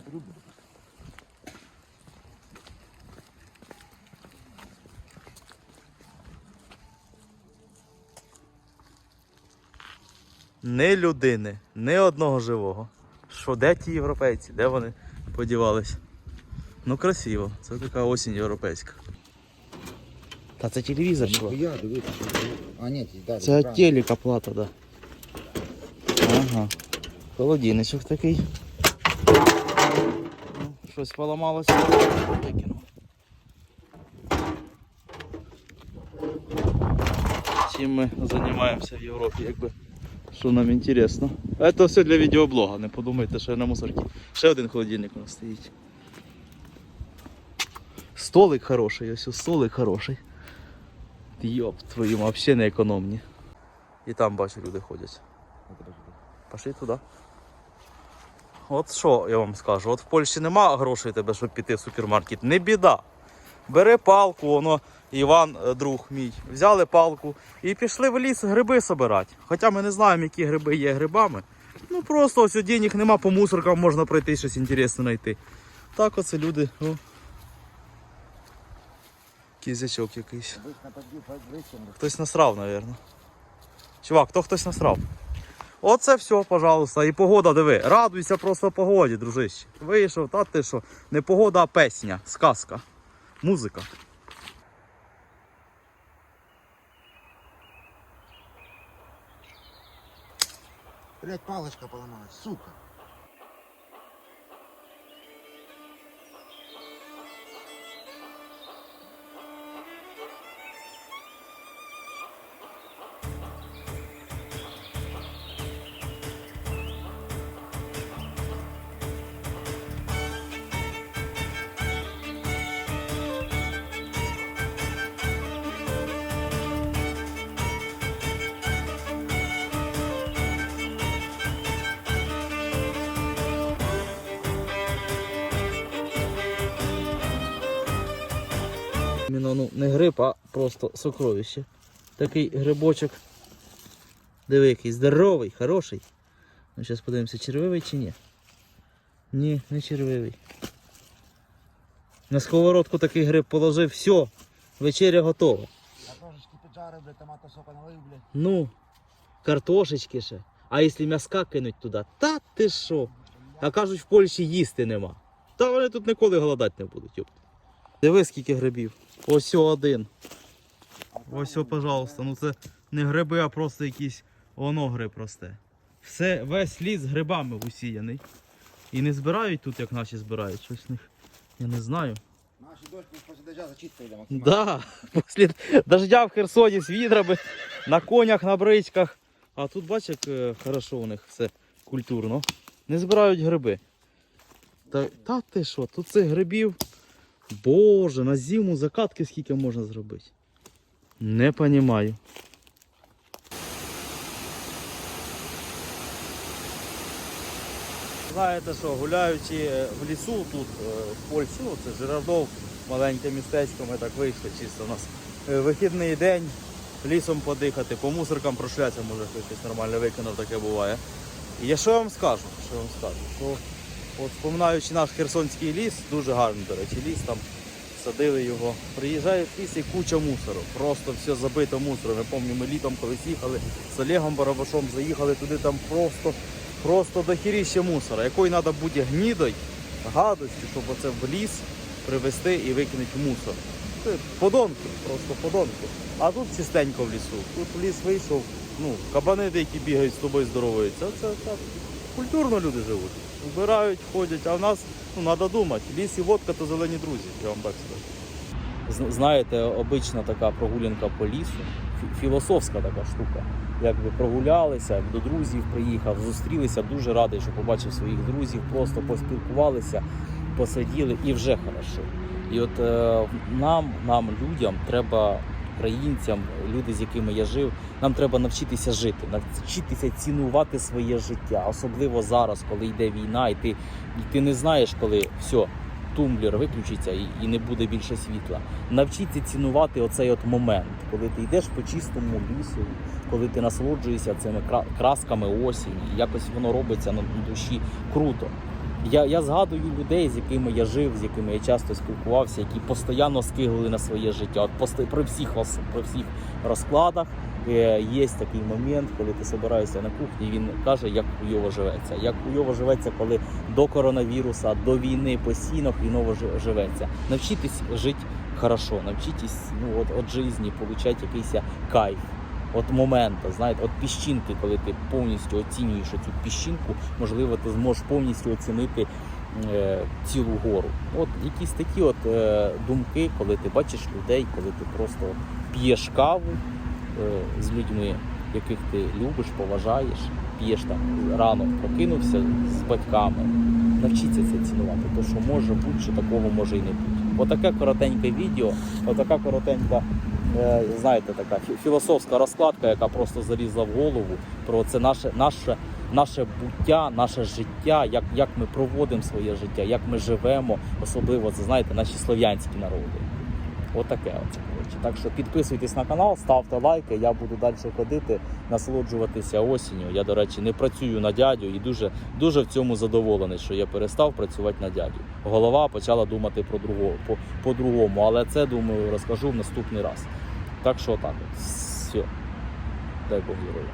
піду буду. Ні людини, ні одного живого. Що, де ті європейці? Де вони подівались? Ну красиво, це така осінь європейська. Та це телевізор, чувак. Я дивитися. А, ні, далі. Це від телека плата, да. Ага. Холодильничок такий. Щось поламалося. Викинув. Чим ми займаємося в Європі, якби. Що нам інтересно. А це все для відеоблога, не подумайте, що я на мусорці. Ще один холодильник у нас стоїть. Столик хороший, ось столик хороший. Йоп, твою, взагалі не економні. І там бачу, люди ходять. Пошли туди. От що я вам скажу, от в Польщі нема грошей тебе, щоб піти в супермаркет. Не біда. Бери палку, воно Іван, е, друг мій, взяли палку і пішли в ліс гриби собирати. Хоча ми не знаємо, які гриби є грибами. Ну просто ось денег нема, по мусоркам можна пройти щось інтересне знайти. Так оце люди. О. Кізячок якийсь. Хтось насрав, мабуть. Чувак, то хтось насрав. Оце все, пожалуйста. І погода, диви. Радуйся просто погоді, дружище. Вийшов, та ти що. Не погода, а песня, сказка, музика. Блять, палочка поломалась, сука. Іменно, ну, не гриб, а просто сокровище. Такий грибочок. Диви, який здоровий, хороший. Ну, зараз подивимося, червивий чи ні. Ні, не червивий. На сковородку такий гриб положив, все, вечеря готова. Піджарив, блядь, томато сока налив, блядь. Ну, картошечки ще. А якщо м'яска кинуть туди, та ти що? А кажуть, в Польщі їсти нема. Та вони тут ніколи голодати не будуть. Йопт. Диви, скільки грибів. Ось о один. Ось, о, пожалуйста. Ну це не гриби, а просто якісь воно гриб росте. Все, весь ліс грибами усіяний. І не збирають тут, як наші збирають. Щось в них. Я не знаю. Наші дочки після дождя зачистка йде максимально. Да, після дождя в Херсоні з відрами, на конях, на бричках. А тут бач, як е, хорошо у них все культурно. Не збирають гриби. Та, та ти що, тут цих грибів. Боже, на зиму закатки скільки можна зробити. Не розумію. Знаєте що, гуляючи е, в лісу тут, е, в Польщі, ну це Жирардов, маленьке містечко, ми так вийшли чисто у нас. е, Вихідний день, лісом подихати, по мусоркам прошлятися, може хтось щось нормально викинув, таке буває. І я що я вам скажу? Що я вам скажу? Що от вспоминаючи наш Херсонський ліс, дуже гарний, до речі, ліс там. Садили його. Приїжджає в ліс і куча мусору. Просто все забито мусором. Я пам'ятаю, ми літом колись їхали з Олегом Барабашом, заїхали туди, там просто, просто дохіріще мусора. Якої треба бути гнідой, гадостю, щоб оце в ліс привезти і викинути мусор. Це подонки, просто подонки. А тут чистенько в лісу. Тут в ліс вийшов, ну, кабани деякі бігають з тобою здоровуються. Це так. Культурно люди живуть. Вбирають, ходять, а в нас ну, треба думати. Ліс і водка то зелені друзі, я вам так скажу. Знаєте, обична така прогулянка по лісу, філософська така штука. Якби прогулялися, до друзів приїхав, зустрілися, дуже радий, що побачив своїх друзів, просто поспілкувалися, посиділи і вже хорошо. І от е, нам, нам, людям, треба українцям, люди, з якими я жив, нам треба навчитися жити, навчитися цінувати своє життя, особливо зараз, коли йде війна, і ти, і ти не знаєш, коли все, тумблер виключиться і, і не буде більше світла. Навчіться цінувати оцей от момент, коли ти йдеш по чистому лісу, коли ти насолоджуєшся цими кра- красками осінь, і якось воно робиться на душі круто. Я, я згадую людей, з якими я жив, з якими я часто спілкувався, які постійно скигли на своє життя. От посто- при всіх при всіх розкладах е, є такий момент, коли ти збираєшся на кухні, він каже, як хуйово живеться. Як хуйово живеться, коли до коронавіруса, до війни постійно жи- живеться. Навчитись жити хорошо, навчитись ну, от, от житті, отримати якийсь кайф. От моменту, знаєте, от піщинки, коли ти повністю оцінюєш цю піщинку, можливо, ти зможеш повністю оцінити е, цілу гору. От якісь такі от е, думки, коли ти бачиш людей, коли ти просто п'єш каву е, з людьми, яких ти любиш, поважаєш, п'єш там рано прокинувся з батьками. Навчіться це цінувати, тому що може бути, що такого може і не бути. Отаке коротеньке відео, отака коротенька, знаєте, така філософська розкладка, яка просто залізла в голову про це наше, наше, наше буття, наше життя, як, як ми проводимо своє життя, як ми живемо, особливо це знаєте, наші слов'янські народи. Отаке оце коротше. Так що підписуйтесь на канал, ставте лайки. Я буду далі ходити, насолоджуватися осінню. Я, до речі, не працюю на дядю і дуже, дуже в цьому задоволений, що я перестав працювати на дядю. Голова почала думати про другого, по, по-другому, але це думаю розкажу в наступний раз. Так що так, от. все. Дай Бог здоров'я.